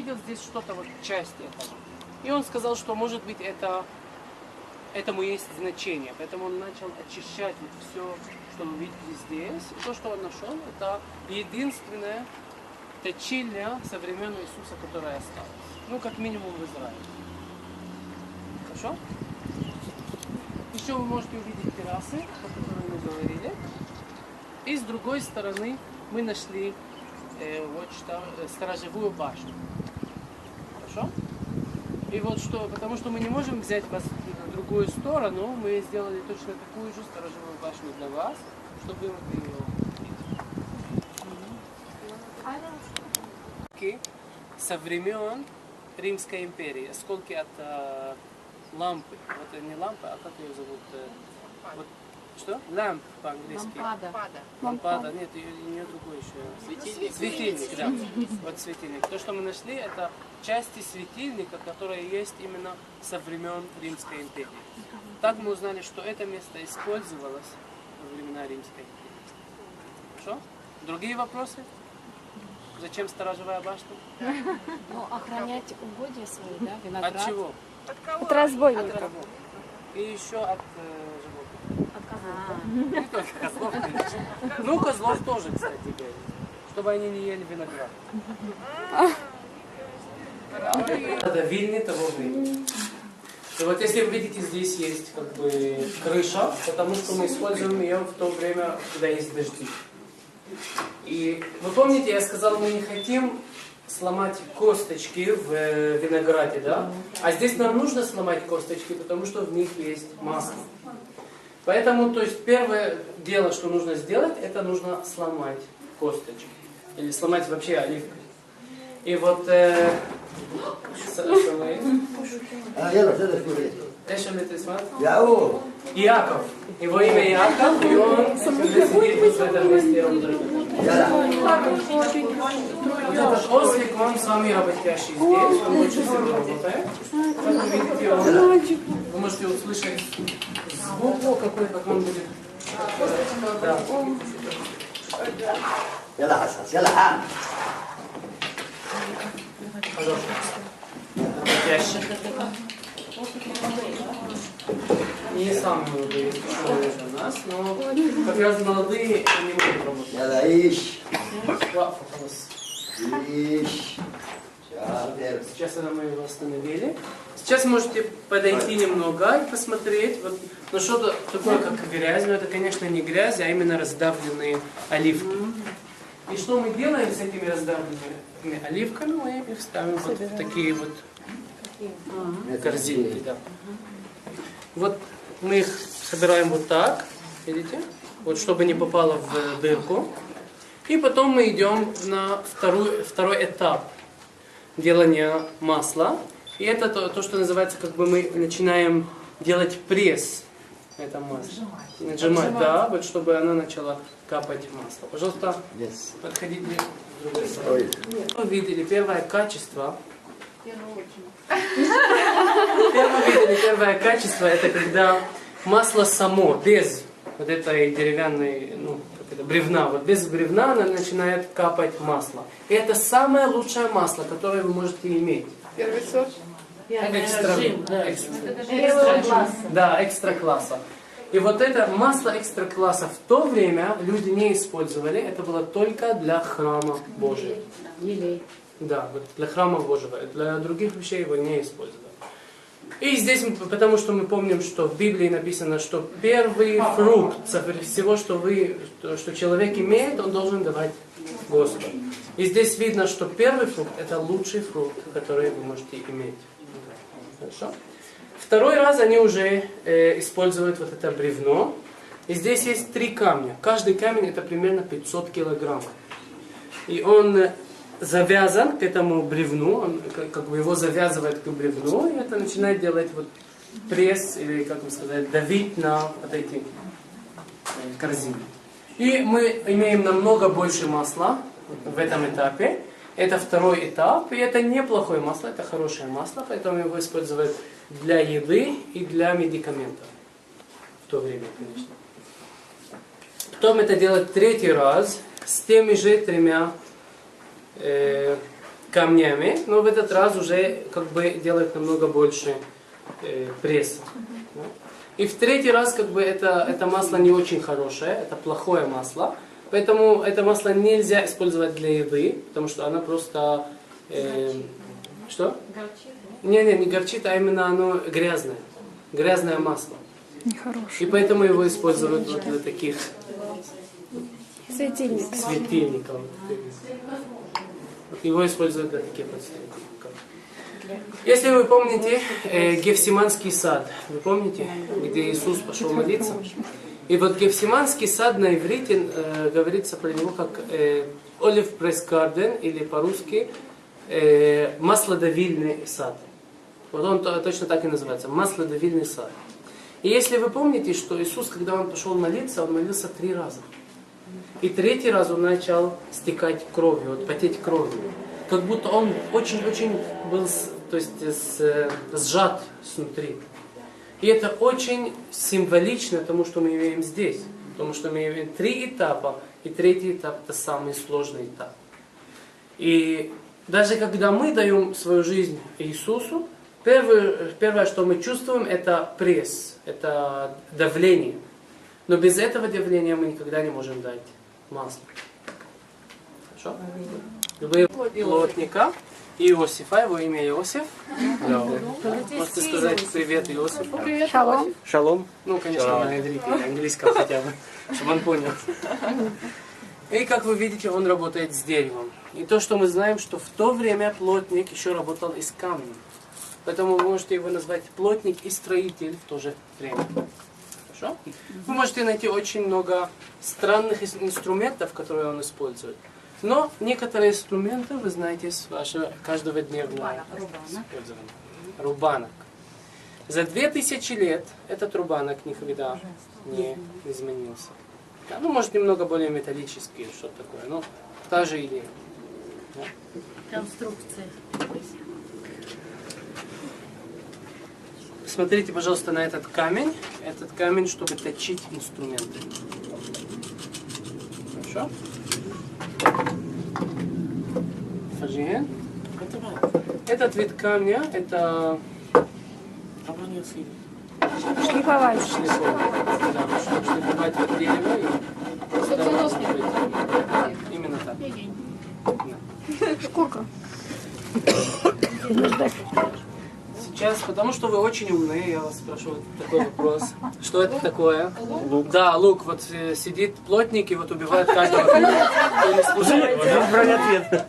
увидел здесь что-то, вот часть этого. И он сказал, что может быть это, этому есть значение. Поэтому он начал очищать вот все, что вы видите здесь. И то, что он нашел, это единственное точильня со времен Иисуса, которая осталась. Ну, как минимум в Израиле. Хорошо? Еще вы можете увидеть террасы, о которых мы говорили. И с другой стороны мы нашли э, вот что, э, сторожевую башню. Хорошо? И вот что, потому что мы не можем взять вас на другую сторону, мы сделали точно такую же сторожевую башню для вас, чтобы вы могли ее Осколки со времен Римской империи. Осколки от э, лампы. Вот э, не лампа, а как ее зовут? Э, вот, что? Ламп по-английски. Лампада. Лампада. Нет, ее, у нее другой еще. Светильник. Светильник, да. Вот светильник. То, что мы нашли, это части светильника, которые есть именно со времен Римской империи. Так мы узнали, что это место использовалось во времена Римской империи. Хорошо? Другие вопросы? Зачем сторожевая башня? Ну, охранять угодья свои, да, виноград. От чего? От От разбойников. рабов. И еще от э, животных. От козлов. Не только козлов, конечно. Ну, козлов тоже, кстати говоря. Чтобы они не ели виноград. Это вильни того времени. И вот если вы видите, здесь есть как бы крыша, потому что мы используем ее в то время, когда есть дожди. И вы помните, я сказал, мы не хотим сломать косточки в э, винограде, да? А здесь нам нужно сломать косточки, потому что в них есть масло. Поэтому, то есть, первое дело, что нужно сделать, это нужно сломать косточки. Или сломать вообще оливкой. И вот... Э, с- с- А, я тоже смотрю. Эшем Литрисмат. Я о, Иаков. Его имя Иаков, и он сидит вот в этом месте. и он живет. я да. Вот этот ослик, он самый работящий здесь, он больше всего работает. Как вы видите, он, вы можете услышать звук какой, как он будет. Да. يلا حساس يلا حام не самые молодые школы у нас, но как раз молодые не могут работать. Я ищ. Ищ. Сейчас мы его остановили. Сейчас можете подойти немного и посмотреть. Вот, ну что-то такое, как грязь, но это, конечно, не грязь, а именно раздавленные оливки. И что мы делаем с этими раздавленными оливками? Мы их ставим вот в такие вот корзинки. Да. Вот мы их собираем вот так, видите? Вот чтобы не попало в дырку. И потом мы идем на второй, второй этап делания масла. И это то, то, что называется, как бы мы начинаем делать пресс на этом масле. Нажимать, да, вот чтобы она начала капать масло. Пожалуйста, Yes. подходите с другой стороны. Вы видели первое качество. Первое видели первое качество, это когда масло само, без вот этой деревянной, ну, как это, бревна, вот без бревна она начинает капать масло. И это самое лучшее масло, которое вы можете иметь. Первый сорт. Экстра, экстра, да, экстра класса. И вот это масло экстра класса в то время люди не использовали, это было только для храма Божия. Елей. Да, вот для храма Божьего. Для других вещей его не использовали. И здесь, мы- потому что мы помним, что в Библии написано, что первый фрукт всего, что, вы, что человек имеет, он должен давать Господу. И здесь видно, что первый фрукт – это лучший фрукт, который вы можете иметь. Хорошо? Второй раз они уже э, используют вот это бревно. И здесь есть три камня. Каждый камень это примерно 500 килограммов. И он завязан к этому бревну, он как, как бы его завязывает к бревну, и это начинает делать вот пресс, или как бы сказать, давить на вот эти э, корзины. И мы имеем намного больше масла в этом этапе. Это второй этап, и это неплохое масло, это хорошее масло, поэтому его используют для еды и для медикаментов. В то время, конечно. Потом это делать третий раз с теми же тремя э, камнями, но в этот раз уже как бы делают намного больше э, пресса. И в третий раз как бы это, это масло не очень хорошее, это плохое масло, поэтому это масло нельзя использовать для еды, потому что оно просто... э, что? Не, не, не горчит, а именно оно грязное. Грязное масло. И поэтому его используют вот для таких Светильник. светильников. Его используют для таких вот светильников. Если вы помните э, Гефсиманский сад, вы помните, где Иисус пошел молиться? И вот Гефсиманский сад на иврите э, говорится про него как э, Олив Пресс Гарден, или по-русски э, маслодавильный сад. Вот он то- точно так и называется, маслодавильный сад. И если вы помните, что Иисус, когда он пошел молиться, он молился три раза. И третий раз он начал стекать кровью, вот потеть кровью. Как будто он очень-очень был то есть, с- э, сжат снутри. И это очень символично тому, что мы имеем здесь. Потому что мы имеем три этапа, и третий этап это самый сложный этап. И даже когда мы даем свою жизнь Иисусу, первое, первое, что мы чувствуем, это пресс, это давление. Но без этого давления мы никогда не можем дать масло. Хорошо? Вы плотника Иосифа, его имя Иосиф. Можете сказать привет Иосифу. Шалом. Шалом. Ну, конечно, на иврите, на английском хотя бы, чтобы он понял. И как вы видите, он работает с деревом. И то, что мы знаем, что в то время плотник еще работал из камня. Поэтому вы можете его назвать плотник и строитель в то же время. Хорошо? Вы можете найти очень много странных инструментов, которые он использует. Но некоторые инструменты вы знаете с вашего каждого дневного использования. Рубанок. За две тысячи лет этот рубанок никогда не изменился. Да, ну, может, немного более металлический, что-то такое, но та же идея. Конструкция. Смотрите, пожалуйста, на этот камень. Этот камень, чтобы точить инструменты. Хорошо? Фаджиен. Этот вид камня, это Шлифовать. шлифовка. Да, чтобы шлифовать вот дерево и сюда Именно так. Шкурка. Сейчас, потому что вы очень умные, я вас спрошу вот такой вопрос. Что это такое? Лук. Да, лук. Вот э, сидит плотник и вот убивает каждого. Кто не слушает. Брали ответ.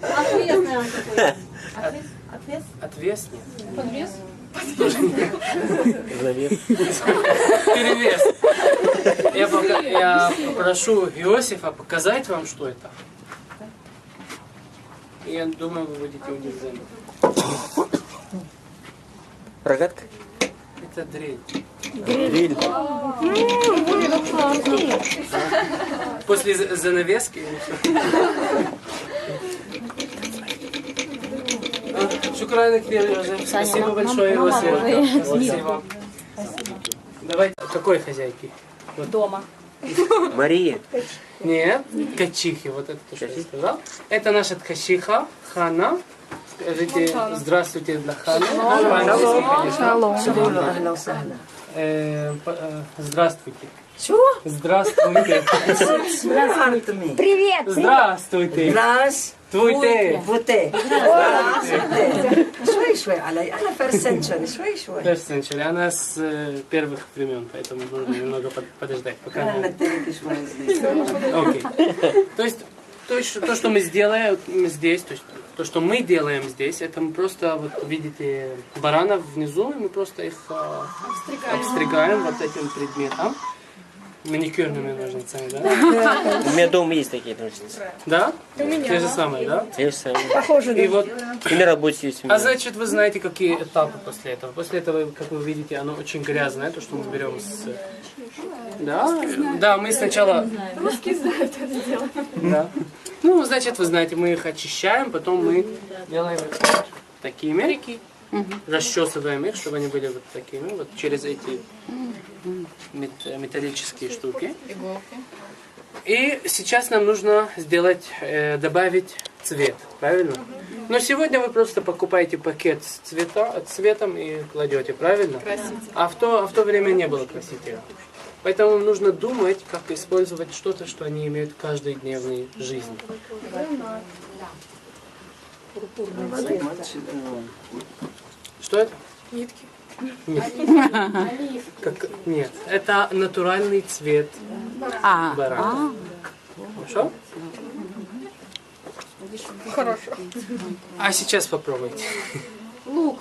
Отвес? Отвес нет. Подвес? Завет. Перевес. Я, пока, я попрошу Иосифа показать вам, что это. И я думаю, вы будете удивлены. Рогатка. Это дрель. Дрель. После за- занавески. А, Кирилл, Спасибо большое. Спасибо. Давай, какой хозяйки? Дома. Мария. Нет, качихи, вот это то, что я сказал. Это наша ткачиха, Хана скажите здравствуйте для Хана. Здравствуйте. Чего? Здравствуйте. Здравствуйте. Привет. Здравствуйте. Здравствуйте. твой. Здравствуйте. Швей швей. Она first century. Швей швей. First century. Она с первых времен, поэтому нужно немного подождать, пока. Окей. То есть то, что, то, что мы сделаем здесь, то, есть, то, что мы делаем здесь, это мы просто, вот видите, баранов внизу, и мы просто их а, обстригаем вот этим предметом. Маникюрными ножницами, да? У меня дома есть такие ножницы. Да? Те же самые, да? Я же сам. Похоже, И вот, И на работе есть у меня. а значит, вы знаете, какие этапы после этого. После этого, как вы видите, оно очень грязное, то, что мы берем с... Да? Да, мы сначала... Русские знают это делать. Да. Ну, значит, вы знаете, мы их очищаем, потом мы делаем их вот расчесываем их, чтобы они были вот такими, вот через эти мет- металлические штуки. И сейчас нам нужно сделать, э, добавить цвет, правильно? Но сегодня вы просто покупаете пакет с цвета, цветом и кладете, правильно? А в, то, а в то время не было красителя. Поэтому нужно думать, как использовать что-то, что они имеют в каждодневной жизни. Что это? Нитки. Нет. Как, нет, это натуральный цвет А, барана. Хорошо? Хорошо. А сейчас попробуйте. Лук.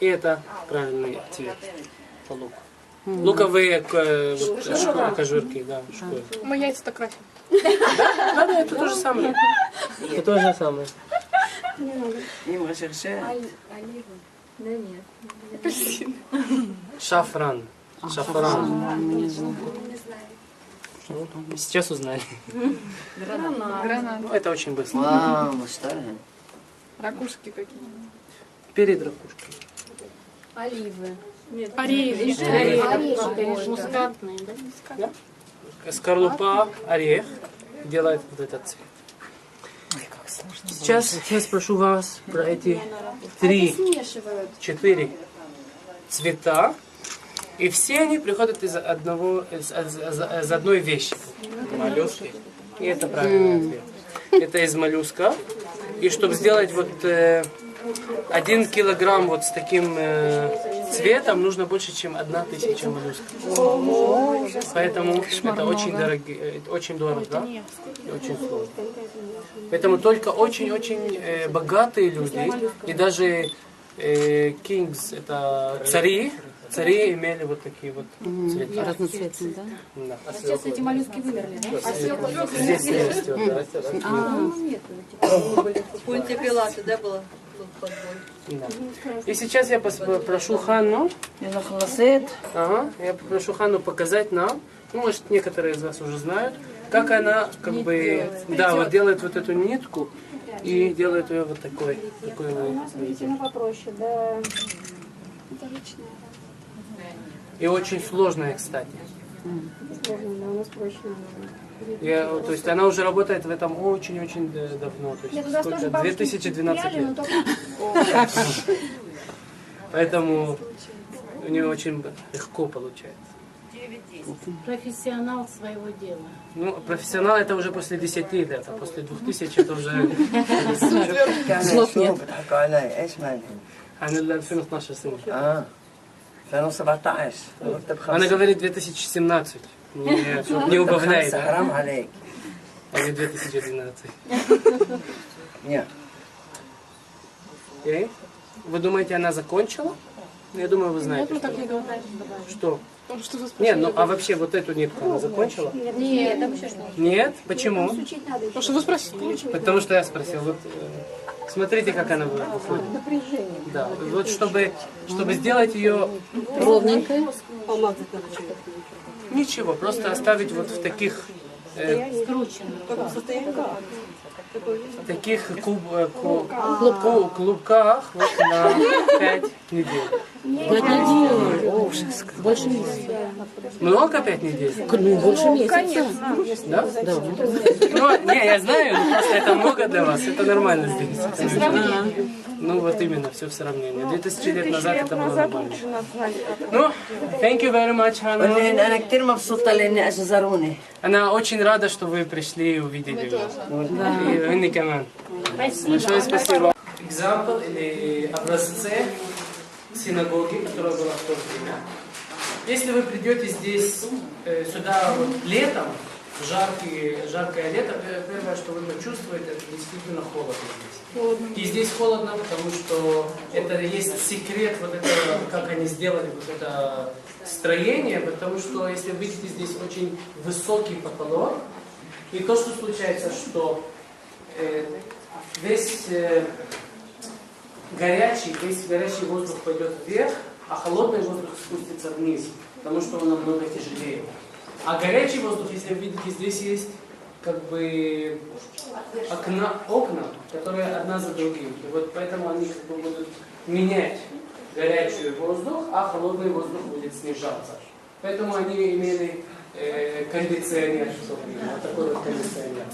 И это правильный цвет. по луку. Луковые э, кожурки, да, шкуры. Мы яйца так красим. Да, да, это то же самое. Это то же самое. Не надо. Им рашершет. Оливу. Да нет. Апельсин. А, Шафран. Шафран. Не знаю. Ну, сейчас узнали. Гранат. Гранат. Ну, это очень быстро. Мама, старая. Ракушки какие. Перед ракушкой. Оливы. Нет, орехи. Орехи. Мускатные, да? Скорлупа, орех делает вот этот цвет. Сейчас я спрошу вас про эти три, четыре цвета. И все они приходят из одного, из, из- из- из одной вещи. Моллюски. И это правильный ответ. Это из моллюска. И чтобы сделать вот э, один килограмм вот с таким э, цветом, нужно больше, чем одна тысяча моллюсков. Поэтому это очень, дороги, э, очень дорого, да? И очень сложно. Поэтому только очень-очень э, богатые люди и даже э, kings, это цари, цари имели вот такие вот цвета. разноцветные, да? Да. Сейчас эти моллюски вымерли, да? Здесь не растет, растет. Пункте Пилата, да, было? И сейчас я попрошу Ханну. Ага, я попрошу Ханну показать нам, ну, может, некоторые из вас уже знают, как она как бы да, вот делает вот эту нитку и делает ее вот такой. Такой вот, видите. И очень сложная, кстати. Я, то есть она уже работает в этом очень-очень давно. То есть сколько? 2012 лет. Поэтому у нее очень легко получается. Профессионал своего дела. Ну, профессионал это уже после 10 лет, а после 2000 это уже... Слов нет. Она говорит 2017. Не, а не убавляет. Или 2012. Нет. Okay. Вы думаете, она закончила? Ну, я думаю, вы знаете. Нет, мы так не говорим. Что? Нет, ну, ну а вообще вот эту нитку она закончила? Нет, нет, там еще что Нет? Почему? Потому что вы спросили. Потому что я спросил. Вот, э, смотрите, как она выходит. Да. Вот чтобы, чтобы сделать ее Ровненькая. ничего, просто оставить вот в таких э, таких куб, э, ку- ку- клубках вот на 5 недель. Пять недель. О, ужас. Больше месяца. Ну, много опять недель? Ну, больше ну, месяца. Конечно. Да? Да. Ну, не, я знаю, ну, просто это много для вас. Это нормально здесь. Ну, вот именно, все в сравнении. 2000 лет назад это было нормально. Ну, thank you very much, Hannah. Она очень рада, что вы пришли и увидели ее. И Инни Каман. Большое спасибо. Экзампл или образцы синагоги, которая была в то время. Если вы придете здесь, э, сюда вот летом, в жаркий, жаркое лето, э, первое, что вы почувствуете, это действительно холодно здесь. И здесь холодно, потому что это есть секрет вот этого, как они сделали вот это строение, потому что, если вы видите, здесь очень высокий потолок, и то, что случается, что э, весь э, горячий, весь горячий воздух пойдет вверх, а холодный воздух спустится вниз, потому что он намного тяжелее. А горячий воздух, если вы видите, здесь есть как бы окна, окна, которые одна за другим. И вот поэтому они как бы будут менять горячий воздух, а холодный воздух будет снижаться. Поэтому они имели э, кондиционер время, вот такой вот кондиционер.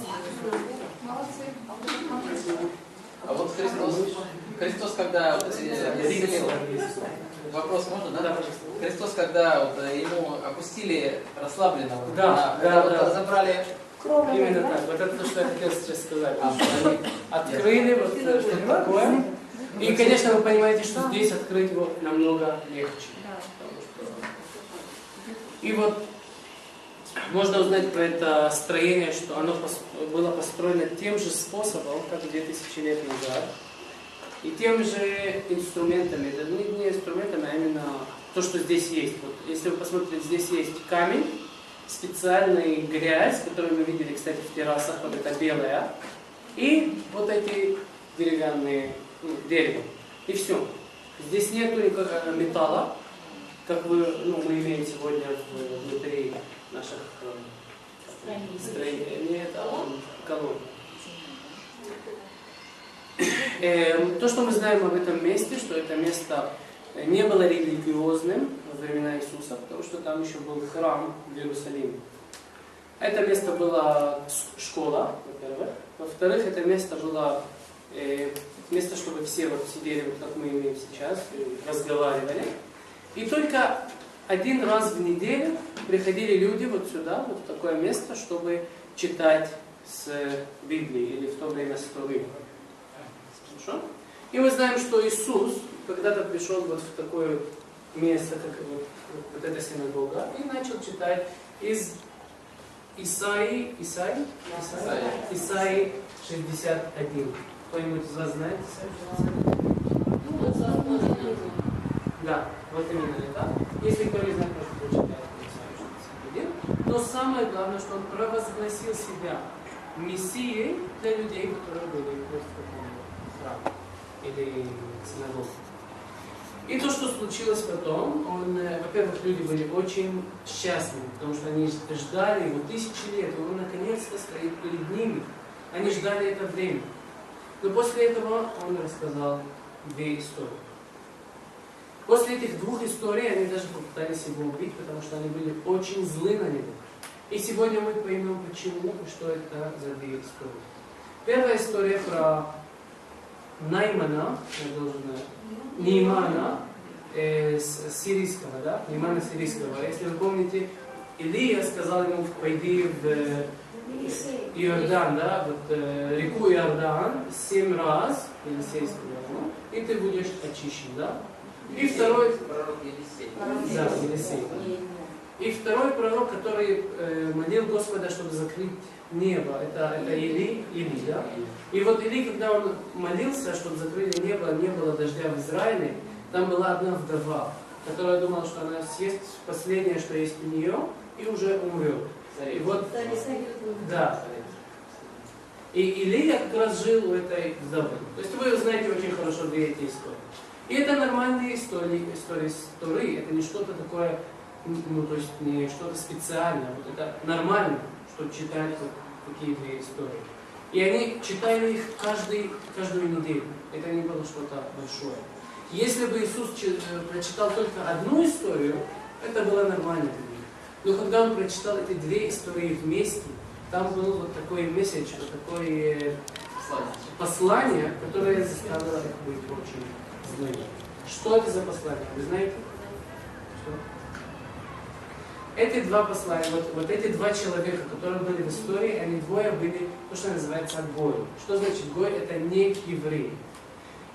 А вот Христос, Христос когда вот, э, вопрос можно, да? Да, пожалуйста. Христос, когда вот, э, ему опустили расслабленного, Да, на- да, вот, да. забрали, Именно так. Вот это то, что я хотел сейчас сказать. А, они открыли вот что такое. И, конечно, вы понимаете, что здесь открыть его намного легче. И вот можно узнать про это строение, что оно было построено тем же способом, как 2000 лет назад. И тем же инструментами, это не, инструментами, а именно то, что здесь есть. Вот, если вы посмотрите, здесь есть камень, специальный грязь, которую мы видели, кстати, в террасах, вот это белая, и вот эти деревянные, ну, дерево. И все. Здесь нету никакого металла, как вы, ну, мы имеем сегодня внутри наших э, строений. Нет, а колонн. Эм, То, что мы знаем об этом месте, что это место э, не было религиозным во времена Иисуса, потому что там еще был храм в Иерусалиме. Это место было с- школа, во-первых. Во-вторых, это место было э, место, чтобы все вот сидели, вот как мы имеем сейчас, и разговаривали. И только один раз в неделю приходили люди вот сюда, вот в такое место, чтобы читать с Библии или в то время с Торы. Хорошо? И мы знаем, что Иисус когда-то пришел вот в такое место, как вот, вот эта синагога, и начал читать из Исаи, Исаи, Исаи, Исаи 61. Кто-нибудь из вас знает Исаи 61? Да, вот именно это. Если кто не знает, может прочитать Исаию 61. Но самое главное, что он провозгласил себя Мессией для людей, которые были в храме или синагоге. И то, что случилось потом, он, э, во-первых, люди были очень счастливы, потому что они ждали его тысячи лет, и он наконец-то стоит перед ними. Они ждали это время. Но после этого он рассказал две истории. После этих двух историй они даже попытались его убить, потому что они были очень злы на него. И сегодня мы поймем, почему и что это за две истории. Первая история про Наймана, я должен Неймана, э, сирийского, да, Неймана сирийского. Если вы помните, Илия сказал ему, пойди в э, Иордан, да, вот э, реку Иордан семь раз, Елисейскую, ну, и ты будешь очищен, да. И второй, пророк Елисей. да, Елисей. И второй пророк, который э, молил Господа, чтобы закрыть небо, это, это Или, Или, да? И вот Или, когда он молился, чтобы закрыли небо, не было дождя в Израиле, там была одна вдова, которая думала, что она съест последнее, что есть у нее, и уже умрет. И вот, да. И Илия как раз жил у этой вдовы. То есть вы знаете очень хорошо две эти истории. И это нормальные истории, истории с Торы, это не что-то такое, ну, то есть не что-то специальное, вот это нормально, что читать вот такие две истории. И они читали их каждый, каждую неделю. Это не было что-то большое. Если бы Иисус э, прочитал только одну историю, это было нормально для них. Но когда он прочитал эти две истории вместе, там был вот такой месседж, вот такое э, послание, которое заставило их быть очень злыми. Что это за послание? Вы знаете? Эти два послания, вот, вот эти два человека, которые были в истории, они двое были, то, что называется, гой. Что значит гой? Это не еврей.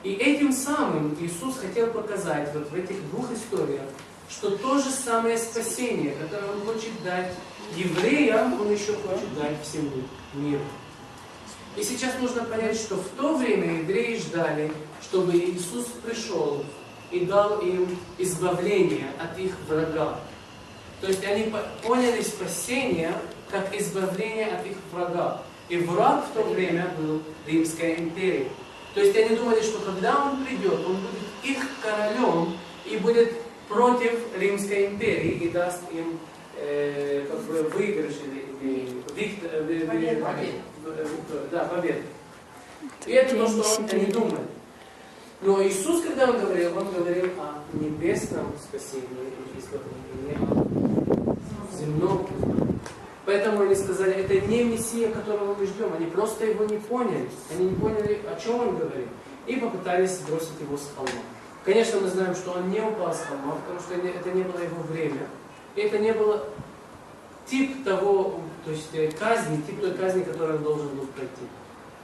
И этим самым Иисус хотел показать вот в этих двух историях, что то же самое спасение, которое Он хочет дать евреям, Он еще хочет дать всему миру. И сейчас нужно понять, что в то время евреи ждали, чтобы Иисус пришел и дал им избавление от их врага. То есть они по- поняли спасение как избавление от их врага. И враг в то время был Римская империя. То есть они думали, что когда он придет, он будет их королем и будет против Римской империи и даст им э, как бы выигрыш или, э, Победу. Да, победу. И это то, что он- они думали. Но Иисус, когда Он говорил, Он говорил о небесном спасении и избавлении. Поэтому они сказали, это не Мессия, которого мы ждем. Они просто его не поняли. Они не поняли, о чем он говорит. И попытались сбросить его с холма. Конечно, мы знаем, что он не упал с холма, потому что это не было его время. И это не было тип того, то есть э, казни, тип той казни, которую он должен был пройти.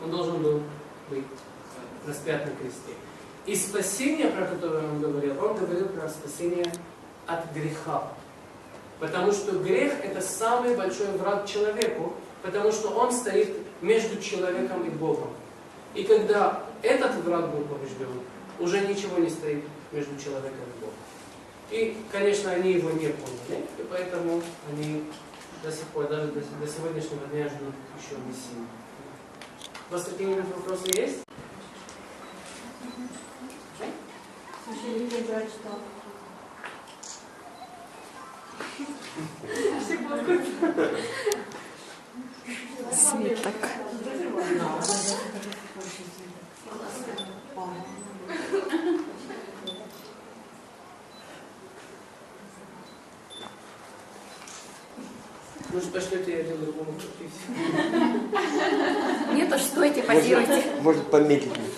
Он должен был быть распят на кресте. И спасение, про которое он говорил, он говорил про спасение от греха. Потому что грех – это самый большой враг человеку, потому что он стоит между человеком и Богом. И когда этот враг был побежден, уже ничего не стоит между человеком и Богом. И, конечно, они его не поняли, и поэтому они до сих пор, даже до, до сегодняшнего дня ждут еще Мессию. У вас какие-нибудь вопросы есть? Свиток. Может, пошлете я один другому купить? Нет уж, стойте, позируйте. Может помедленнее.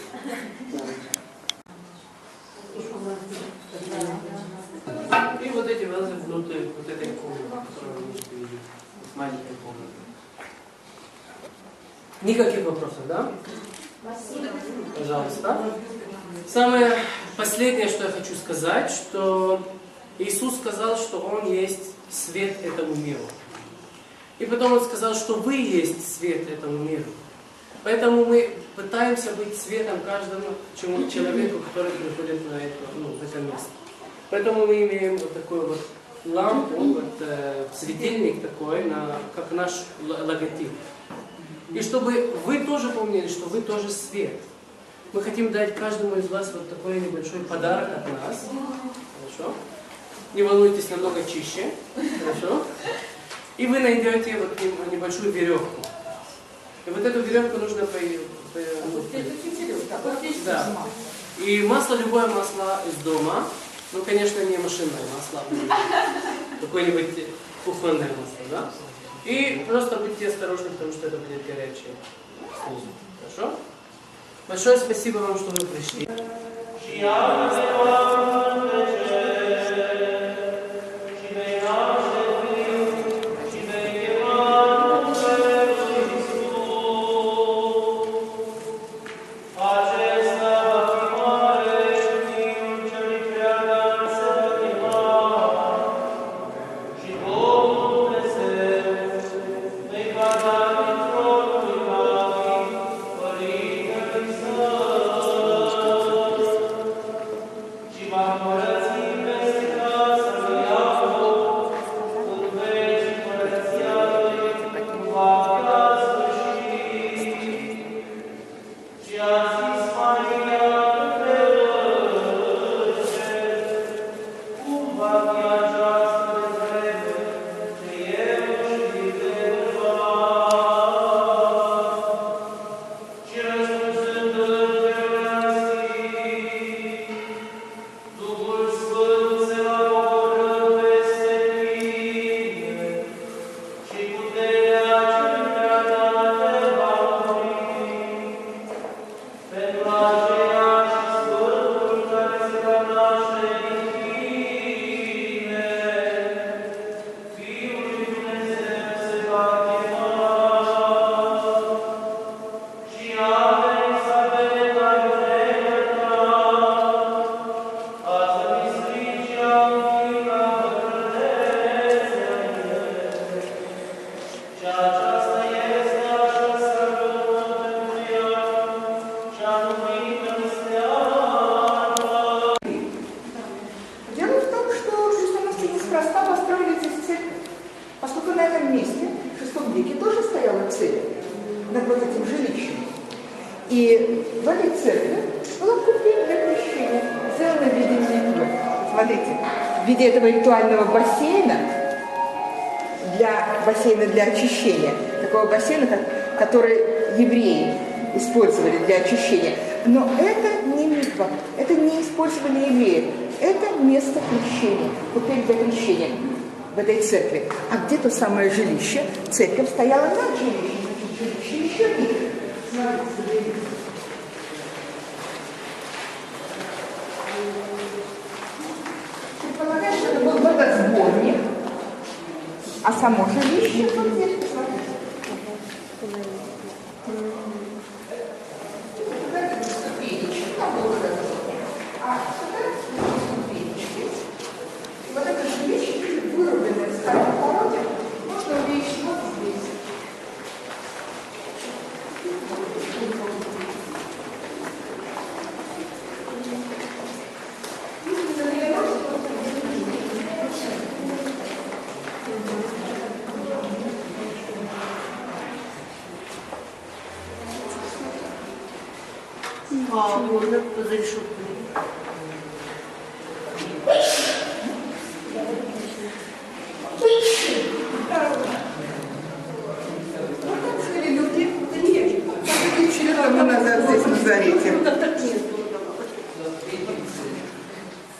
И вот эти вазы внутрь вот этой комнаты, которую вы можете видеть. Маленькая комната. Никаких вопросов, да? Пожалуйста. Самое последнее, что я хочу сказать, что Иисус сказал, что Он есть свет этому миру. И потом Он сказал, что вы есть свет этому миру. Поэтому мы пытаемся быть светом каждому человеку, который приходит на это, ну, в это место. Поэтому мы имеем вот такую вот лампу, вот, э, светильник такой, на, как наш логотип. И чтобы вы тоже помнили, что вы тоже свет. Мы хотим дать каждому из вас вот такой небольшой подарок от нас. Хорошо? Не волнуйтесь, намного чище. Хорошо? И вы найдете вот небольшую веревку. И вот эту веревку нужно по, по- ну, да. И масло, любое масло из дома, ну, конечно, не машинное масло, а какое-нибудь кухонное масло, да? И просто будьте осторожны, потому что это будет горячее. Хорошо? Большое спасибо вам, что вы пришли. Виртуального бассейна, для бассейна для очищения, такого бассейна, как, который евреи использовали для очищения. Но это не митва, это не использование евреев, это место крещения, купель для крещения в этой церкви. А где то самое жилище, церковь стояла над жилищем, жилище. А само жилище будет? За решеткой.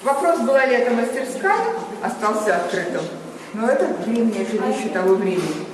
Вопрос, была ли это мастерская, остался открытым. Но это древнее жилище того времени.